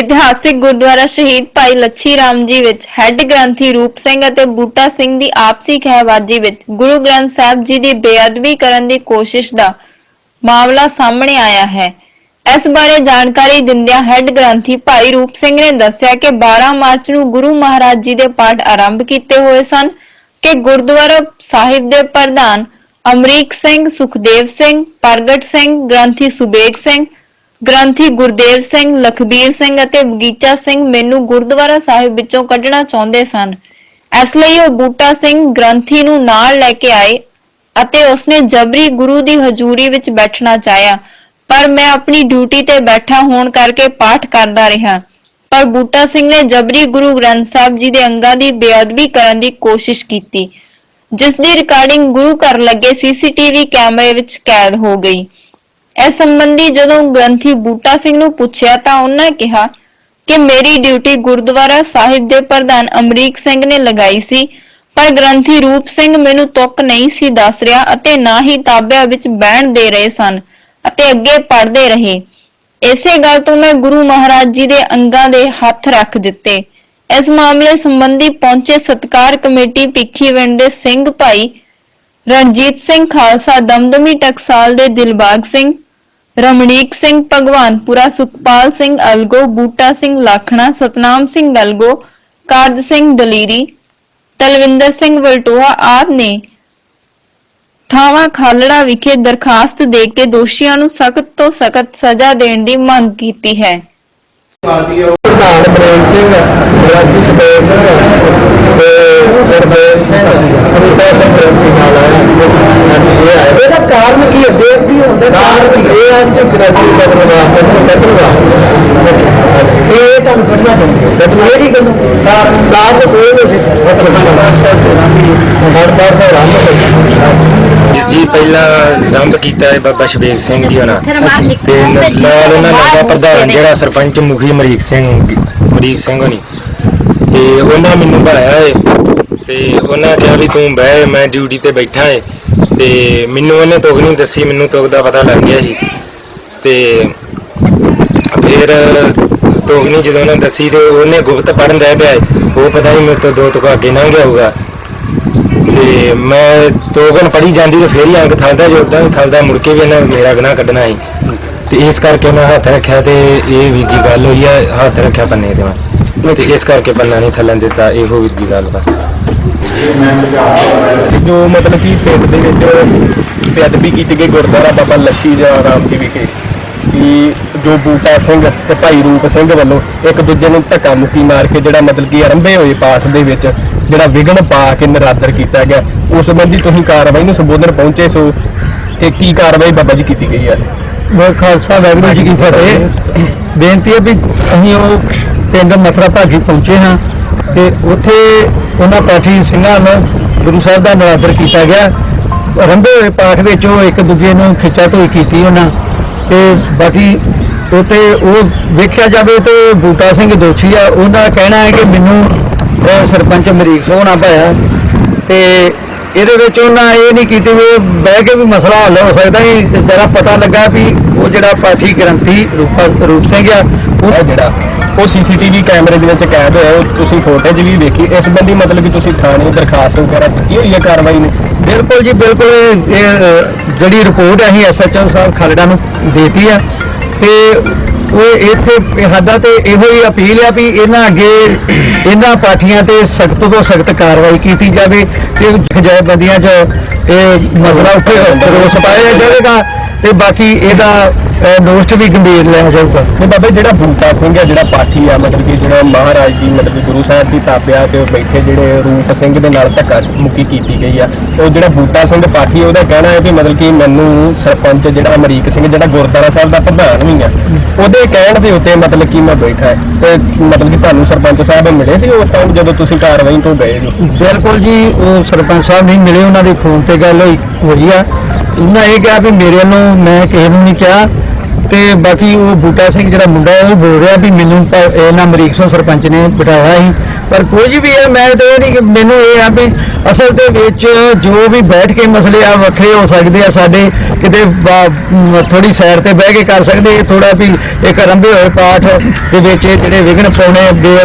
ਇਤਿਹਾਸਿਕ ਗੁਰਦੁਆਰਾ ਸ਼ਹੀਦ ਭਾਈ ਲੱਛੀ ਰਾਮ ਜੀ ਵਿੱਚ ਹੈੱਡ ਗ੍ਰੰਥੀ ਰੂਪ ਸਿੰਘ ਅਤੇ ਬੂਟਾ ਸਿੰਘ ਦੀ ਆਪਸੀ ਖਹਿਬਾਜ਼ੀ ਵਿੱਚ ਗੁਰੂ ਗ੍ਰੰਥ ਸਾਹਿਬ ਜੀ ਦੀ ਬੇਅਦਬੀ ਕਰਨ ਦੀ ਕੋਸ਼ਿਸ਼ ਦਾ ਮਾਮਲਾ ਸਾਹਮਣੇ ਆਇਆ ਹੈ। ਇਸ ਬਾਰੇ ਜਾਣਕਾਰੀ ਦਿੰਦਿਆਂ ਹੈੱਡ ਗ੍ਰੰਥੀ ਭਾਈ ਰੂਪ ਸਿੰਘ ਨੇ ਦੱਸਿਆ ਕਿ 12 ਮਾਰਚ ਨੂੰ ਗੁਰੂ ਮਹਾਰਾਜ ਜੀ ਦੇ ਪਾਠ ਆਰੰਭ ਕੀਤੇ ਹੋਏ ਸਨ ਕਿ ਗੁਰਦੁਆਰਾ ਸਾਹਿਬ ਦੇ ਪ੍ਰਧਾਨ ਅਮਰੀਕ ਸਿੰਘ, ਸੁਖਦੇਵ ਸਿੰਘ, ਪ੍ਰਗਟ ਸਿੰਘ, ਗ੍ਰੰਥੀ ਸੁਬੇਗ ਸਿੰਘ ਗ੍ਰੰਥੀ ਗੁਰਦੇਵ ਸਿੰਘ, ਲਖਬੀਰ ਸਿੰਘ ਅਤੇ ਬਗੀਚਾ ਸਿੰਘ ਮੈਨੂੰ ਗੁਰਦੁਆਰਾ ਸਾਹਿਬ ਵਿੱਚੋਂ ਕੱਢਣਾ ਚਾਹੁੰਦੇ ਸਨ। ਇਸ ਲਈ ਉਹ ਬੂਟਾ ਸਿੰਘ ਗ੍ਰੰਥੀ ਨੂੰ ਨਾਲ ਲੈ ਕੇ ਆਏ ਅਤੇ ਉਸਨੇ ਜਬਰੀ ਗੁਰੂ ਦੀ ਹਜ਼ੂਰੀ ਵਿੱਚ ਬੈਠਣਾ ਚਾਹਿਆ। ਪਰ ਮੈਂ ਆਪਣੀ ਡਿਊਟੀ ਤੇ ਬੈਠਾ ਹੋਣ ਕਰਕੇ ਪਾਠ ਕਰਦਾ ਰਿਹਾ। ਪਰ ਬੂਟਾ ਸਿੰਘ ਨੇ ਜਬਰੀ ਗੁਰੂ ਗ੍ਰੰਥ ਸਾਹਿਬ ਜੀ ਦੇ ਅੰਗਾਂ ਦੀ ਬੇਅਦਬੀ ਕਰਨ ਦੀ ਕੋਸ਼ਿਸ਼ ਕੀਤੀ, ਜਿਸ ਦੀ ਰਿਕਾਰਡਿੰਗ ਗੁਰੂ ਘਰ ਲੱਗੇ ਸੀਸੀਟੀਵੀ ਕੈਮਰੇ ਵਿੱਚ ਕੈਦ ਹੋ ਗਈ। ਇਸ ਸੰਬੰਧੀ ਜਦੋਂ ਗ੍ਰੰਥੀ ਬੂਟਾ ਸਿੰਘ ਨੂੰ ਪੁੱਛਿਆ ਤਾਂ ਉਹਨਾਂ ਕਿਹਾ ਕਿ ਮੇਰੀ ਡਿਊਟੀ ਗੁਰਦੁਆਰਾ ਸਾਹਿਬ ਦੇ ਪ੍ਰਧਾਨ ਅਮਰੀਕ ਸਿੰਘ ਨੇ ਲਗਾਈ ਸੀ, ਪਰ ਗ੍ਰੰਥੀ ਰੂਪ ਸਿੰਘ ਮੈਨੂੰ ਤੁੱਕ ਨਹੀਂ ਸੀ ਦੱਸ ਰਿਹਾ ਅਤੇ ਨਾ ਹੀ ਤਾਬਿਆਂ ਵਿੱਚ ਬਹਿਣ ਦੇ ਰਹੇ ਸਨ ਅਤੇ ਅੱਗੇ ਪੜ੍ਹਦੇ ਰਹੇ। ਇਸੇ ਗੱਲ ਤੋਂ ਮੈਂ ਗੁਰੂ ਮਹਾਰਾਜ ਜੀ ਦੇ ਅੰਗਾਂ ਦੇ ਹੱਥ ਰੱਖ ਦਿੱਤੇ। ਇਸ ਮਾਮਲੇ ਸੰਬੰਧੀ ਪਹੁੰਚੇ ਸਤਕਾਰ ਕਮੇਟੀ ਭਿੱਖੀਵਿੰਡ ਦੇ ਸਿੰਘ ਭਾਈ ਰਣਜੀਤ ਸਿੰਘ ਖਾਲਸਾ, ਦਮਦਮੀ ਟਕਸਾਲ ਦੇ ਦਿਲਬਾਗ ਸਿੰਘ ਰਮਣੀਕ ਸਿੰਘ ਭਗਵਾਨਪੁਰਾ, ਸੁਖਪਾਲ ਸਿੰਘ ਅਲਗੋ, ਬੂਟਾ ਸਿੰਘ ਲਾਖਣਾ, ਸਤਨਾਮ ਸਿੰਘ ਅਲਗੋ, ਕਾਰਜ ਸਿੰਘ ਦਲੀਰੀ, ਤਲਵਿੰਦਰ ਸਿੰਘ ਵਲਟੋਆ ਆਦਿ ਨੇ ਥਾਵਾਂ ਖਾਲੜਾ ਵਿਖੇ ਦਰਖਾਸਤ ਦੇ ਕੇ ਦੋਸ਼ੀਆਂ ਨੂੰ ਸਖਤ ਤੋਂ ਸਖਤ ਸਜ਼ਾ ਦੇਣ ਦੀ ਮੰਗ ਕੀਤੀ ਹੈ। ਪ੍ਰਧਾਨ ਬਰੇਨ ਸਿੰਘ, ਰਾਜੀ ਸੁਬੇਰ ਸਿੰਘ ਤੇ ਗੁਰਦੇਵ ਸਿੰਘ ਅਮਿਤਾ ਸਿੰਘ ਗ੍ਰੰਥੀ ਨਾਲ ਆਇਆ ਹਾਂਜੀ ਇਹ ਆਇਆ ਇਹਦਾ ਕਾਰਨ ਕੀ ਹੈ ਬੇਅਦਬੀ ਹੁੰਦਾ ਕਾਰਨ ਕੀ ਇਹ ਅੱਜ ਗ੍ਰੰਥੀ ਦਾ ਪ੍ਰਵਾਹ ਨੂੰ ਕੱਢੂਗਾ ਇਹ ਤੁਹਾਨੂੰ ਕੱਢਣਾ ਚਾਹੁੰਦੇ ਕੱਢਣਾ ਇਹ ਨਹੀਂ ਕੋਈ ਨਹੀਂ ਸਾਹਿਬ ਰਾਮ ਜੀ ਪਹਿਲਾਂ ਆਰੰਭ ਕੀਤਾ ਹੈ ਬਾਬਾ ਸ਼ਬੀਰ ਸਿੰਘ ਜੀ ਹੋਣਾ। ਤੇ ਨਾਲ ਉਹਨਾਂ ਦਾ ਪ੍ਰਧਾਨ ਜਿਹੜਾ ਸਰਪੰਚ ਮੁਖੀ ਅਮਰੀਕ ਸਿੰਘ ਅਮਰੀਕ ਸਿੰਘ ਹੋਣੀ। ਤੇ ਉਹਨਾਂ ਮੈਨੂੰ ਬੁਲਾਇਆ ਏ ਤੇ ਉਹਨਾਂ ਕਿਹਾ ਵੀ ਤੂੰ ਬਹਿ ਮੈਂ ਡਿਊਟੀ ਤੇ ਬੈਠਾ ਏ ਤੇ ਮੈਨੂੰ ਉਹਨੇ ਤੁਕ ਨਹੀਂ ਦੱਸੀ ਮੈਨੂੰ ਤੁਕ ਦਾ ਪਤਾ ਲੱਗ ਗਿਆ ਸੀ ਤੇ ਫਿਰ ਤੋਗਨੀ ਜਦੋਂ ਉਹਨੇ ਦੱਸੀ ਤੇ ਉਹਨੇ ਗੁਪਤ ਪੜਨ ਰਹਿ ਪਿਆ ਉਹ ਪਤਾ ਨਹੀਂ ਮੇਰੇ ਤੋਂ ਦੋ ਤੁਕ ਅੱਗੇ ਲੰਘ ਗਿਆ ਹੋਊਗਾ। ਤੇ ਮੈਂ ਤੋਗਨ ਪੜੀ ਜਾਂਦੀ ਤੇ ਫੇਰ ਹੀ ਅੰਕ ਥਲਦਾ ਜੋ ਉਦਾਂ ਵੀ ਥਲਦਾ, ਮੁੜ ਕੇ ਵੀ ਇਹਨਾਂ ਮੇਰਾ ਗਨਾ ਕੱਢਣਾ ਸੀ ਤੇ ਇਸ ਕਰਕੇ ਮੈਂ ਹੱਥ ਰੱਖਿਆ ਤੇ ਇਹ ਵੀ ਜੀ ਗੱਲ ਹੋਈ ਹੈ ਹੱਥ ਰੱਖਿਆ ਪੰਨੇ ਤੇ ਮੈਂ। ਤੇ ਇਸ ਕਰਕੇ ਪੰਨਾ ਨਹੀਂ ਥੱਲਣ ਦਿੱਤਾ, ਇਹੋ ਵੀ ਜੀ ਗੱਲ ਬਸ। ਜੋ ਮਤਲਬ ਕਿ ਪਿੰਡ ਦੇ ਵਿੱਚ ਬੇਅਦਬੀ ਕੀਤੀ ਗਈ ਗੁਰਦੁਆਰਾ ਬਾਬਾ ਲੱਛੀ ਰਾਮ ਜੀ ਵਿਖੇ। ਕਿ ਜੋ ਬੂਟਾ ਸਿੰਘ ਤੇ ਭਾਈ ਰੂਪ ਸਿੰਘ ਵੱਲੋਂ ਇੱਕ ਦੂਜੇ ਨੂੰ ਧੱਕਾ ਮੁੱਕੀ ਮਾਰ ਕੇ ਜਿਹੜਾ ਮਤਲਬ ਕਿ ਆਰੰਭੇ ਹੋਏ ਪਾਠ ਦੇ ਵਿੱਚ ਜਿਹੜਾ ਵਿਘਨ ਪਾ ਕੇ ਨਿਰਾਦਰ ਕੀਤਾ ਗਿਆ ਉਸ ਸੰਬੰਧੀ ਤੁਸੀਂ ਕਾਰਵਾਈ ਨੂੰ ਸੰਬੋਧਨ ਪਹੁੰਚੇ ਸੋ ਤੇ ਕੀ ਕਾਰਵਾਈ ਬਾਬਾ ਜੀ ਕੀਤੀ ਗਈ ਹੈ? ਵਾਹਿ ਖਾਲਸਾ ਵਾਹਿਗੁਰੂ ਜੀ ਕੀ ਫਤਿਹ। ਬੇਨਤੀ ਹੈ ਵੀ ਅਸੀਂ ਉਹ ਪਿੰਡ ਮਥਰਾ ਭਾਗੀ ਪਹੁੰਚੇ ਹਾਂ ਤੇ ਉੱਥੇ ਉਹਨਾਂ ਪਾਠੀ ਸਿੰਘਾਂ ਨੂੰ ਗੁਰੂ ਸਾਹਿਬ ਦਾ ਨਿਰਾਦਰ ਕੀਤਾ ਗਿਆ। ਰੰਭੇ ਹੋਏ ਪਾਠ ਵਿੱਚ ਉਹ ਇੱਕ ਦੂਜੇ ਨੂੰ ਖਿੱਚਾ ਧੋਈ ਕੀਤੀ ਉਹਨਾਂ। ਤੇ ਬਾਕੀ ਉਤੇ ਉਹ ਵੇਖਿਆ ਜਾਵੇ ਤੇ ਬੂਟਾ ਸਿੰਘ ਦੋਸ਼ੀ ਆ ਉਹਨਾਂ ਦਾ ਕਹਿਣਾ ਹੈ ਕਿ ਮੈਨੂੰ ਸਰਪੰਚ ਮਰੀਕ ਸੋਹਣਾ ਪਾਇਆ ਤੇ ਇਹਦੇ ਵਿੱਚ ਉਹਨਾਂ ਇਹ ਨਹੀਂ ਕੀਤੀ ਵੀ ਬਹਿ ਕੇ ਵੀ ਮਸਲਾ ਹੱਲ ਹੋ ਸਕਦਾ ਹੀ ਜਰਾ ਪਤਾ ਲੱਗਾ ਵੀ ਉਹ ਜਿਹੜਾ ਪਾਠੀ ਗ੍ਰੰਥੀ ਰੂਪਾ ਰੂਪ ਸਿੰਘ ਆ ਉਹ ਜਿਹੜਾ। ਉਹ ਸੀਸੀਟੀਵੀ ਕੈਮਰੇ ਦੇ ਵਿੱਚ ਕੈਦ ਹੋਇਆ ਉਹ ਤੁਸੀਂ ਫੋਟੇਜ ਵੀ ਵੇਖੀ। ਇਸ ਸੰਬੰਧੀ ਮਤਲਬ ਕਿ ਤੁਸੀਂ ਥਾਣੇ ਦਰਖਾਸਤ ਵਗੈਰਾ ਦਿੱਤੀ ਹੋਈ ਹੈ ਕਾਰਵਾਈ ਨੂੰ? ਬਿਲਕੁਲ ਜੀ ਬਿਲਕੁਲ ਇਹ ਜਿਹੜੀ ਰਿਪੋਰਟ ਅਸੀਂ ਐਸਐਚਓ ਸਾਹਿਬ ਖਾਲੜਾ ਨੂੰ ਦੇਤੀ ਆ। ਤੇ ਉਹ ਇੱਥੇ ਸਾਡਾ ਤੇ ਇਹੋ ਹੀ ਅਪੀਲ ਆ ਵੀ ਇਹਨਾਂ ਅੱਗੇ, ਇਹਨਾਂ ਪਾਠੀਆਂ ਤੇ ਸਖਤ ਤੋਂ ਸਖਤ ਕਾਰਵਾਈ ਕੀਤੀ ਜਾਵੇ ਤੇ ਜਥੇਬੰਦੀਆਂ 'ਚ ਇਹ ਮਸਲਾ ਉੱਠੇ ਰੋਸ ਪਾਇਆ ਜਾਵੇਗਾ ਤੇ ਬਾਕੀ ਇਹਦਾ ਨੋਸਟ ਵੀ ਗੰਭੀਰ ਲਿਆ ਜਾਊਗਾ ਤੇ ਬਾਬਾ ਜੀ, ਜਿਹੜਾ ਬੂਟਾ ਸਿੰਘ ਹੈ ਜਿਹੜਾ ਪਾਠੀ ਆ ਮਤਲਬ ਕਿ ਜਿਹੜਾ ਮਹਾਰਾਜ ਜੀ ਮਤਲਬ ਕਿ ਗੁਰੂ ਸਾਹਿਬ ਦੀ ਤਾਬਿਆ ਤੇ ਬੈਠੇ ਜਿਹੜੇ ਰੂਪ ਸਿੰਘ ਦੇ ਨਾਲ ਧੱਕਾ ਮੁੱਕੀ ਕੀਤੀ ਗਈ ਆ ਉਹ ਜਿਹੜਾ ਬੂਟਾ ਸਿੰਘ ਪਾਠੀ ਉਹਦਾ ਕਹਿਣਾ ਹੈ ਕਿ ਮਤਲਬ ਕਿ ਮੈਨੂੰ ਸਰਪੰਚ ਜਿਹੜਾ ਅਮਰੀਕ ਸਿੰਘ ਜਿਹੜਾ ਗੁਰਦੁਆਰਾ ਸਾਹਿਬ ਦਾ ਪ੍ਰਧਾਨ ਵੀ ਆ ਉਹਦੇ ਕਹਿਣ ਦੇ ਉੱਤੇ ਮਤਲਬ ਕਿ ਮੈਂ ਬੈਠਾ ਹੈ। ਤੇ ਮਤਲਬ ਕਿ ਤੁਹਾਨੂੰ ਸਰਪੰਚ ਸਾਹਿਬ ਮਿਲੇ ਸੀ ਉਸ ਟਾਈਮ ਜਦੋਂ ਤੁਸੀਂ ਕਾਰਵਾਈ ਤੋਂ ਗਏ ਜੋ? ਬਿਲਕੁਲ ਜੀ ਉਹ ਸਰਪੰਚ ਸਾਹਿਬ ਨਹੀਂ ਮਿਲੇ ਉਹਨਾਂ ਦੀ ਫੋਨ ਤੇ ਗੱਲ ਹੋਈ ਹੋਈ ਆ। ਉਹਨਾਂ ਇਹ ਕਿਹਾ ਵੀ ਮੇਰੇ ਵੱਲੋਂ ਮੈਂ ਕਿਸੇ ਨੂੰ ਨਹੀਂ ਕਿਹਾ। ਤੇ ਬਾਕੀ ਉਹ ਬੂਟਾ ਸਿੰਘ ਜਿਹੜਾ ਮੁੰਡਾ ਉਹ ਬੋਲ ਰਿਹਾ ਵੀ ਮੈਨੂੰ ਇਹਨਾਂ ਅਮਰੀਕ ਸਿੰਘ ਸਰਪੰਚ ਨੇ ਬਿਠਾਇਆ ਸੀ। ਪਰ ਕੁਝ ਵੀ ਹੈ, ਮੈਂ ਤਾਂ ਇਹ ਨਹੀਂ ਕਿ ਮੈਨੂੰ ਇਹ ਆ ਵੀ ਅਸਲ ਦੇ ਵਿੱਚ ਜੋ ਵੀ ਬੈਠ ਕੇ ਮਸਲੇ ਆ, ਵੱਖਰੇ ਹੋ ਸਕਦੇ ਆ, ਸਾਡੇ ਕਿਤੇ ਥੋੜੀ ਸੈਰ ਤੇ ਬਹਿ ਕੇ ਕਰ ਸਕਦੇ ਥੋੜਾ ਵੀ ਇੱਕ ਰੰਭੇ ਹੋਏ ਪਾਠ ਦੇ ਵਿੱਚ ਜਿਹੜੇ ਵਿਘਨ ਪਾਉਣੇ ਬੇ